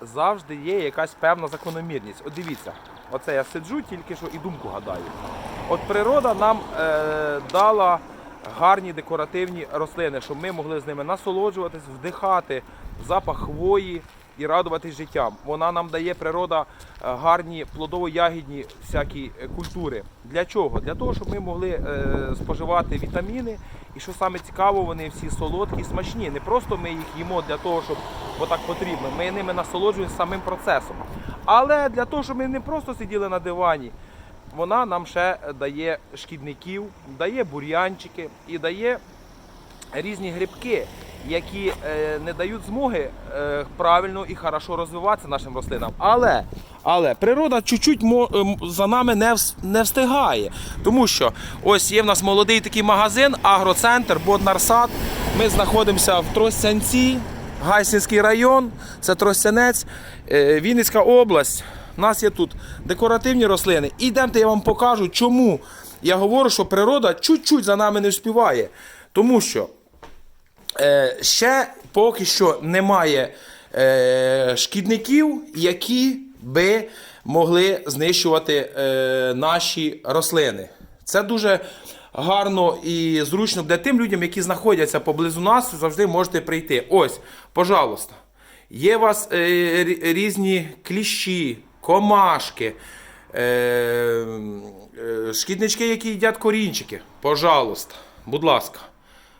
завжди є якась певна закономірність. От дивіться, оце я сиджу тільки що і думку гадаю. От природа нам е, дала гарні декоративні рослини, щоб ми могли з ними насолоджуватись, вдихати запах хвої і радуватись життям. Вона нам дає природа е, гарні плодово-ягідні всякі е, культури. Для чого? Для того, щоб ми могли е, споживати вітаміни. І що саме цікаво, вони всі солодкі, смачні. Не просто ми їх їмо для того, щоб отак потрібно. Ми ними насолоджуємося самим процесом. Але для того, щоб ми не просто сиділи на дивані, вона нам ще дає шкідників, дає бур'янчики і дає різні грибки, які е, не дають змоги е, правильно і хорошо розвиватися нашим рослинам. Але, але природа чуть-чуть ем, за нами не, встигає. Тому що ось є в нас молодий такий магазин, агроцентр, Боднарсад. Ми знаходимося в Тростянці, Гайсинський район, це Тростянець, е, Вінницька область. У нас є тут декоративні рослини. Ідемте, я вам покажу, чому я говорю, що природа чуть-чуть за нами не вспіває. Тому що е, ще поки що немає е, шкідників, які би могли знищувати е, наші рослини. Це дуже гарно і зручно для тим людям, які знаходяться поблизу нас, завжди можете прийти. Ось, пожалуйста. Є у вас е, різні кліщі, комашки, е, е, шкіднички, які їдять корінчики. Пожалуйста, будь ласка.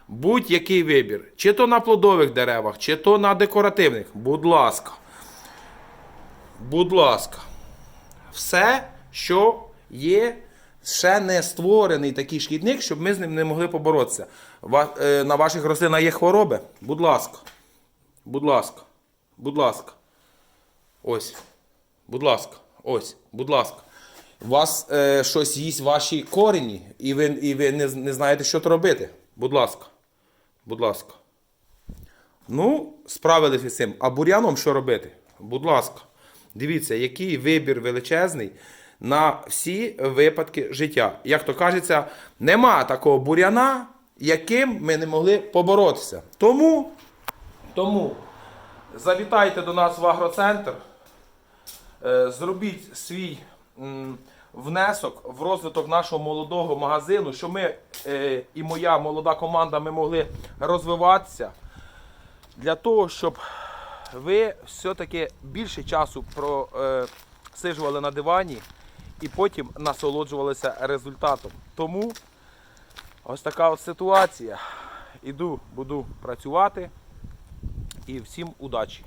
Будь-який вибір. Чи то на плодових деревах, чи то на декоративних. Будь ласка. Будь ласка. Все, що є, ще не створений такий шкідник, щоб ми з ним не могли поборотися. Е, На ваших рослинах є хвороби? Будь ласка. Будь ласка. Будь ласка. Ось. Будь ласка. Ось. Будь ласка. У вас е, щось їсть ваші корені, і ви, і ви не, не знаєте, що то робити. Будь ласка. Будь ласка. Ну, справилися з цим. А бур'яном що робити? Будь ласка. Дивіться, який вибір величезний на всі випадки життя. Як то кажеться, нема такого бур'яна, яким ми не могли поборотися. Тому, тому завітайте до нас в агроцентр, зробіть свій внесок в розвиток нашого молодого магазину, щоб ми е, і моя молода команда ми могли розвиватися для того, щоб ви все-таки більше часу просижували на дивані і потім насолоджувалися результатом. Тому ось така от ситуація. Іду, буду працювати і всім удачі!